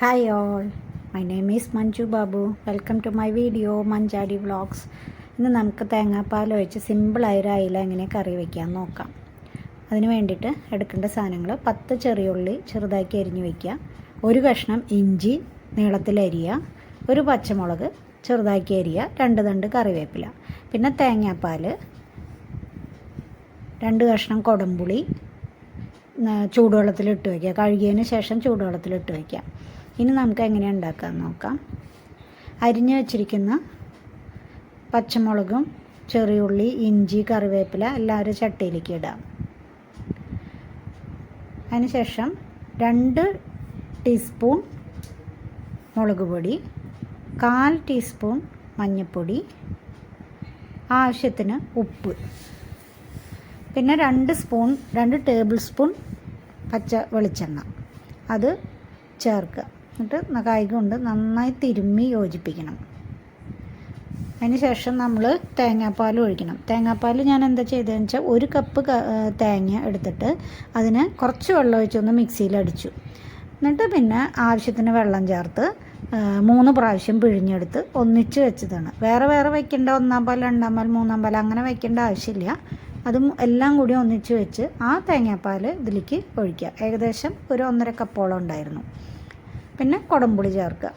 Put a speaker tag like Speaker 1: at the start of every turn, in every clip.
Speaker 1: Hi all my name is Manju Babu welcome to my video Manjadi vlogs ഇന്ന് നമുക്ക് തേങ്ങാപ്പാൽ ഒഴിച്ച് സിമ്പിളായ ഒരു അയില എങ്ങനെ കറി വയ്ക്കാൻ നോക്കാം. അതിന് വേണ്ടിയിട്ട് എടുക്കേണ്ട സാധനങ്ങൾ പത്ത് ചെറിയുള്ളി ചെറുതാക്കി അരിഞ്ഞു വയ്ക്കുക ഒരു കഷ്ണം ഇഞ്ചി നീളത്തിലരിയുക ഒരു പച്ചമുളക് ചെറുതാക്കി അരിയുക. രണ്ട് തണ്ട് കറിവേപ്പില. പിന്നെ തേങ്ങാപ്പാൽ. രണ്ട് കഷ്ണം കൊടമ്പുളി ചൂടുവെള്ളത്തിലിട്ട് വയ്ക്കുക കഴുകിയതിന് ശേഷം ചൂടുവെള്ളത്തിലിട്ട് വയ്ക്കുക ഇനി നമുക്ക് എങ്ങനെ ഉണ്ടാക്കാൻ നോക്കാം. അരിഞ്ഞു വച്ചിരിക്കുന്ന പച്ചമുളകും ചെറിയുള്ളി ഇഞ്ചി കറിവേപ്പില എല്ലാവരും ചട്ടിയിലേക്ക് ഇടാം. അതിനുശേഷം രണ്ട് ടീസ്പൂൺ മുളക് പൊടി കാൽ ടീസ്പൂൺ മഞ്ഞൾപ്പൊടി ആവശ്യത്തിന് ഉപ്പ് പിന്നെ രണ്ട് സ്പൂൺ രണ്ട് ടേബിൾ സ്പൂൺ പച്ച വെളിച്ചെണ്ണ. അത് ചേർക്കുക. എന്നിട്ട് കൈ കൊണ്ട് നന്നായി തിരുമ്മി യോജിപ്പിക്കണം. ശേഷം നമ്മൾ തേങ്ങാപ്പാൽ ഒഴിക്കണം. തേങ്ങാപ്പാൽ ഞാൻ എന്താ ചെയ്തതെന്ന് വെച്ചാൽ ഒരു കപ്പ് തേങ്ങ എടുത്തിട്ട് അതിന് കുറച്ച് വെള്ളം ഒഴിച്ചൊന്ന് മിക്സിയിൽ അടിച്ചു. എന്നിട്ട് പിന്നെ ആവശ്യത്തിന് വെള്ളം ചേർത്ത് മൂന്ന് പ്രാവശ്യം പിഴിഞ്ഞെടുത്ത് ഒന്നിച്ച് വെച്ചതാണ്. വേറെ വേറെ വയ്ക്കേണ്ട ഒന്നാം പാൽ രണ്ടാം പാൽ മൂന്നാം പാൽ അങ്ങനെ വയ്ക്കേണ്ട ആവശ്യമില്ല. അതും എല്ലാം കൂടി ഒന്നിച്ച് വെച്ച് ആ തേങ്ങാപ്പാൽ ഇതിലേക്ക് ഒഴിക്കുക. ഏകദേശം ഒരു ഒന്നര കപ്പോളം ഉണ്ടായിരുന്നു. പിന്നെ കുടംപുളി ചേർക്കുക.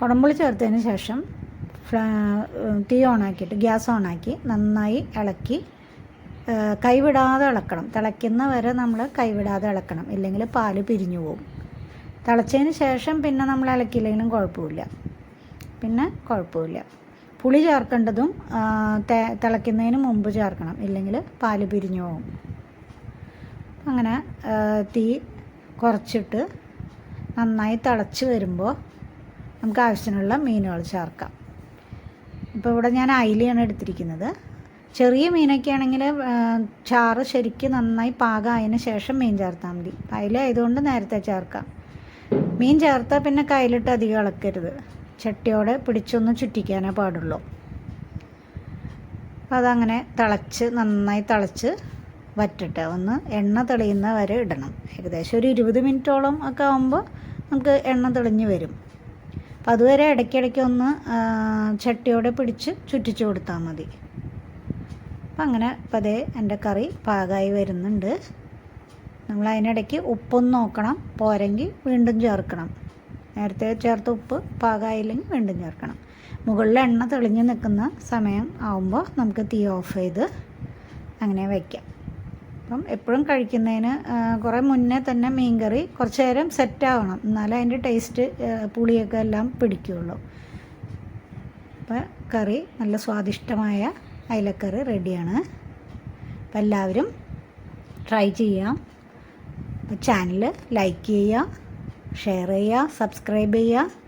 Speaker 1: കുടംപുളി ചേർത്തതിന് ശേഷം തീ ഓണാക്കിയിട്ട് ഗ്യാസ് ഓണാക്കി നന്നായി ഇളക്കി കൈവിടാതെ ഇളക്കണം. തിളയ്ക്കുന്ന വരെ നമ്മൾ കൈവിടാതെ ഇളക്കണം. ഇല്ലെങ്കിൽ പാൽ പിരിഞ്ഞു പോകും. തിളച്ചതിന് ശേഷം പിന്നെ നമ്മൾ ഇളക്കിയില്ലെങ്കിലും കുഴപ്പമില്ല. പിന്നെ കുഴപ്പമില്ല. പുളി ചേർക്കേണ്ടതും തിളയ്ക്കുന്നതിന് മുമ്പ് ചേർക്കണം. ഇല്ലെങ്കിൽ പാൽ പിരിഞ്ഞു പോകും. അങ്ങനെ തീ കുറച്ചിട്ട് നന്നായി തിളച്ച് വരുമ്പോൾ നമുക്ക് ആവശ്യത്തിനുള്ള മീനുകൾ ചേർക്കാം. ഇപ്പോൾ ഇവിടെ ഞാൻ അയിലയാണ് എടുത്തിരിക്കുന്നത്. ചെറിയ മീനൊക്കെ ആണെങ്കിൽ ചാറ് ശരിക്കും നന്നായി പാകമായതിന് ശേഷം മീൻ ചേർത്താൽ മതി. അയില ആയതുകൊണ്ട് നേരത്തെ ചേർക്കാം. മീൻ ചേർത്താൽ പിന്നെ കയ്യിലിട്ട് അധികം ഇളക്കരുത്. ചട്ടിയോടെ പിടിച്ചൊന്ന് ചുറ്റിക്കാനേ പാടുള്ളൂ. അപ്പോൾ അതങ്ങനെ തിളച്ച് നന്നായി തിളച്ച് വറ്റട്ടെ ഒന്ന് എണ്ണ തെളിയുന്ന വരെ ഇടണം. ഏകദേശം ഒരു ഇരുപത് മിനിറ്റോളം ഒക്കെ ആകുമ്പോൾ നമുക്ക് എണ്ണ തെളിഞ്ഞ് വരും. അപ്പം അതുവരെ ഇടയ്ക്കിടയ്ക്ക് ഒന്ന് ചട്ടിയോടെ പിടിച്ച് ചുറ്റിച്ച് കൊടുത്താൽ മതി. അപ്പം അങ്ങനെ അതേ എന്റെ കറി പാകമായി വരുന്നുണ്ട്. നമ്മൾ അതിനിടയ്ക്ക് ഉപ്പൊന്ന് നോക്കണം. പോരെങ്കിൽ വീണ്ടും ചേർക്കണം. നേരത്തെ ചേർത്ത ഉപ്പ് പാകമായില്ലെങ്കിൽ വീണ്ടും ചേർക്കണം. മുകളിൽ എണ്ണ തെളിഞ്ഞ് നിൽക്കുന്ന സമയം ആവുമ്പോൾ നമുക്ക് തീ ഓഫ് ചെയ്ത് അങ്ങനെ വയ്ക്കാം അപ്പം എപ്പോഴും കഴിക്കുന്നതിന് കുറേ മുന്നേ തന്നെ മീൻകറി കുറച്ച് നേരം സെറ്റ് ആവണം എന്നാലേ അതിന്റെ ടേസ്റ്റ് പുളിയൊക്കെ എല്ലാം പിടിക്കുകയുള്ളൂ. അപ്പം കറി നല്ല സ്വാദിഷ്ടമായ അയലക്കറി റെഡിയാണ്. അപ്പം എല്ലാവരും ട്രൈ ചെയ്യാം ചാനൽ ലൈക്ക് ചെയ്യുക ഷെയർ ചെയ്യുക സബ്സ്ക്രൈബ് ചെയ്യുക.